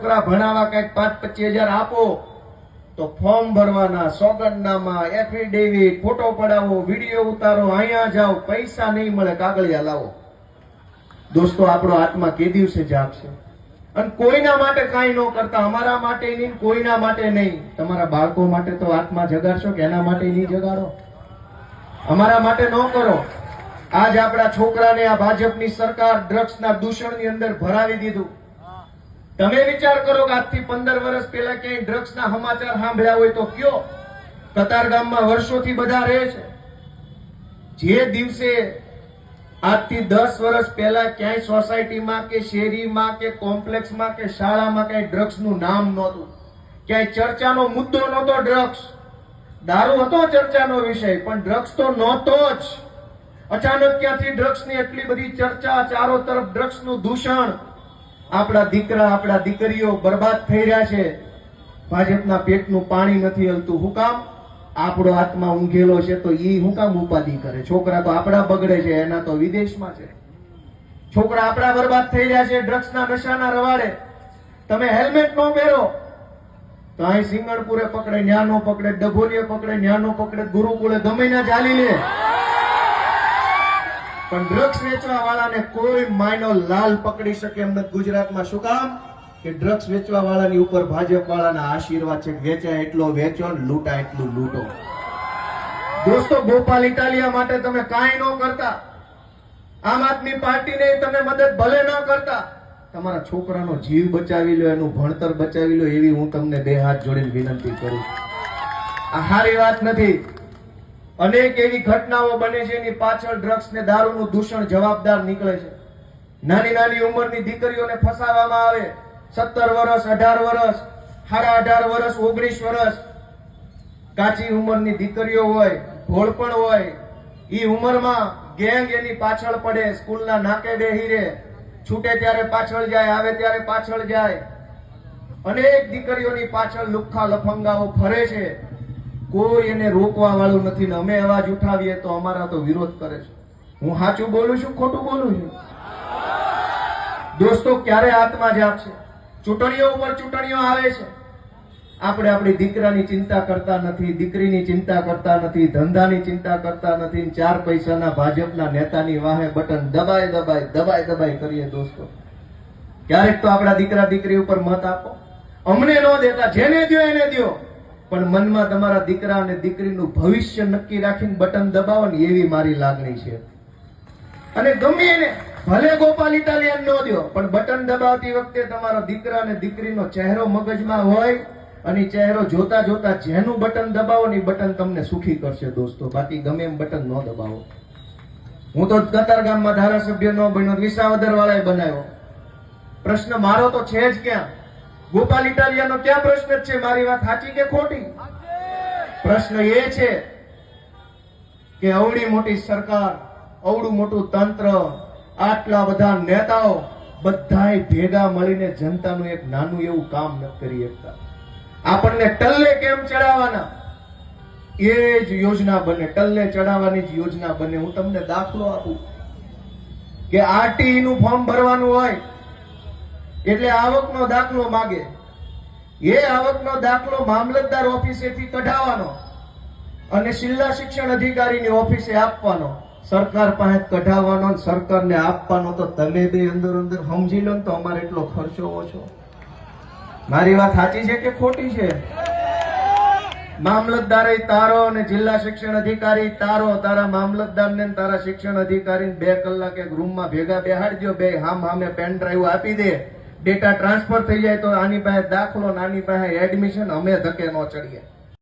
છોકરા ભણાવવા કંઈક પાંચ પચીસ હજાર આપો, તો ફોર્મ ભરવાના સોગંદનામાં એફિડેવિટ ફોટો પડાવો, વીડિયો ઉતારો, અહીંયા જાઓ, પૈસા નહીં મળે, કાગળિયા લાવો. દોસ્તો, આપણો આત્મા કે દિવસે જાગશે? અને કોઈના માટે કાંઈ ન કરતા, અમારા માટે નહીં, કોઈના માટે નહીં. તમારા બાળકો માટે તો આત્મા જગાડશો કે એના માટે નહીં જગાડો? અમારા માટે ન કરો. આજ આપણા છોકરાને આ ભાજપની સરકાર ડ્રગ્સના દૂષણની અંદર ભરાવી દીધું. તમે વિચાર કરો કે આજથી પંદર વર્ષ પહેલા ક્યાંય ડ્રગ્સના સમાચાર સાંભળ્યા હોય તો કયો? કતારગામમાં વર્ષોથી બધા રહે છે. જે દિવસે આજથી દસ વર્ષ પહેલા ક્યાંય સોસાયટીમાં કે શેરીમાં કે કોમ્પ્લેક્સમાં કે શાળામાં ક્યાંય ડ્રગ્સનું નામ નહોતું. ક્યાંય ચર્ચાનો મુદ્દો નહોતો ડ્રગ્સ દારૂ હતો ચર્ચાનો વિષય, પણ ડ્રગ્સ તો નહોતો જ. અચાનક ક્યાંથી ડ્રગ્સની એટલી બધી ચર્ચા, ચારો તરફ ડ્રગ્સનું દૂષણ આપણા દીકરા, આપણા દીકરીઓ બરબાદ થઈ રહ્યા છે. ભાજપના પેટનું પાણી નથી હલતું. હું કામ? આપણો આત્મા ઊંઘેલો છે તો એ હું કામ ઉપાધિ કરે? છોકરા તો આપણા બગડે છે, એના તો વિદેશમાં છે. છોકરા આપણા બરબાદ થઈ રહ્યા છે, ડ્રગ્સના નશાના રવાડે. તમે હેલ્મેટ ન પહેરો. તો અહીં સિંગણપુરે પકડે ન્યા નો પકડે ડભોલીએ પકડે ન્યા નો પકડે, ગુરુકુળે ગમે ના ચાલી લે. પણ ડ્રગ્સ વેચવા વાળાને કોઈ માયનો લાલ પકડી શકે એમ નથી ગુજરાતમાં. શું કામ? કે ડ્રગ્સ વેચવા વાળાની ઉપર ભાજપ વાળાના આશીર્વાદ છે. વેચાય એટલો વેચો ને એટલું લૂંટો. દોસ્તો, ગોપાલ ઇટાલિયા માટે તમે કાંઈ ન કરતા. આમ આદમી પાર્ટીને તમે મદદ ભલે ન કરતા. તમારા છોકરાનો જીવ બચાવી લો, એનું ભણતર બચાવી લો, એવી હું તમને બે હાથ જોડીને વિનંતી કરું. આ સારી વાત નથી. અનેક એવી ઘટનાઓ બને છે, એની પાછળ ડ્રગ્સ ને દારૂનું દૂષણ જવાબદાર નીકળે છે. નાની નાની ઉંમરની દીકરીઓને ફસાવવામાં આવે. સત્તર વર્ષ, અઢાર વર્ષ, સાડા અઢાર વર્ષ, ઓગણીસ વર્ષ. કાચી ઉંમરની દીકરીઓ હોય ભોળપણ હોય એ ઉંમરમાં ગેંગ એની પાછળ પડે, સ્કૂલના નાકે બેહી રે છૂટે ત્યારે પાછળ જાય, આવે ત્યારે પાછળ જાય. અનેક દીકરીઓની પાછળ લુખ્ખા લફંગાઓ ફરે છે. કોઈ એને રોકવા વાળું નથી ને અમે અવાજ ઉઠાવીએ તો અમારા તો વિરોધ કરે છે. હું સાચું બોલું છું, ખોટું બોલું છું? દોસ્તો, ક્યારે આત્મા જાગશે? ચૂંટણીઓ ઉપર ચૂંટણીઓ આવે છે. આપણે આપણી દીકરાની ચિંતા કરતા નથી, દીકરીની ચિંતા કરતા નથી, ધંધાની ચિંતા કરતા નથી ચાર પૈસાના ભાજપના નેતાની વાહે બટન દબાય દબાય દબાય દબાય કરીએ દોસ્તો. ક્યારેક તો આપણા દીકરા દીકરી ઉપર મત આપો. અમને ન દેતા, જેને દ્યો એને દ્યો. પણ મનમાં તમારા દીકરા અને દીકરીનું ભવિષ્ય નક્કી રાખીને બટન દબાવો ને એવી મારી લાગણી છે. અને ગમે એને, ભલે ગોપાલ ઇટાલિયન ન દ્યો, પણ બટન દબાવતી વખતે તમારા દીકરા અને દીકરીનો ચહેરો મગજમાં હોય અને ચહેરો જોતા જોતા જેનું બટન દબાવો ને બટન તમને સુખી કરશે દોસ્તો. બાકી ગમે એમ બટન ન દબાવો. હું તો કતારગામમાં ધારાસભ્ય ન બન્યો વિસાવદર વાળાએ બનાવ્યો. પ્રશ્ન મારો તો છે જ ક્યાં? ગોપાલ ઇટાલિયાનો ક્યાં પ્રશ્ન છે? મારી વાત સાચી કે ખોટી? પ્રશ્ન એ છે કે અવડી મોટી સરકાર અવડું મોટું તંત્ર, આટલા બધા નેતાઓ બધાય ભેગા મળીને જનતાનું એક નાનું એવું કામ ન કરી શકતા. આપણને ટલ્લે કેમ ચડાવવાના? એ જ યોજના બને, ટલ્લે ચડાવવાની જ યોજના બને. હું તમને દાખલો આપું. કે આરટીઈ નું ફોર્મ ભરવાનું હોય એટલે આવકનો દાખલો માગે. એ આવકનો દાખલો મામલતદાર ઓફિસેથી કઢાવવાનો અને જિલ્લા શિક્ષણ અધિકારીની ઓફિસે આપવાનો. સરકાર પાસે કઢાવવાનો સરકારને આપવાનો તો તમે બે અંદર અંદર સમજી લો તો અમારે એટલો ખર્ચો ઓછો. મારી વાત સાચી છે કે ખોટી છે? મામલતદારે તારો અને જિલ્લા શિક્ષણ અધિકારી તારો, તારા મામલતદારને તારા શિક્ષણ અધિકારીને બે કલાક એક રૂમમાં ભેગા બેહાડજો, બે હામ હામે પેન ડ્રાઈવ આપી દે. ડેટા ટ્રાન્સફર થઈ જાય તો આની પાસે દાખલો નાની પાસે એડમિશન અમે ધકે ન ચડીએ.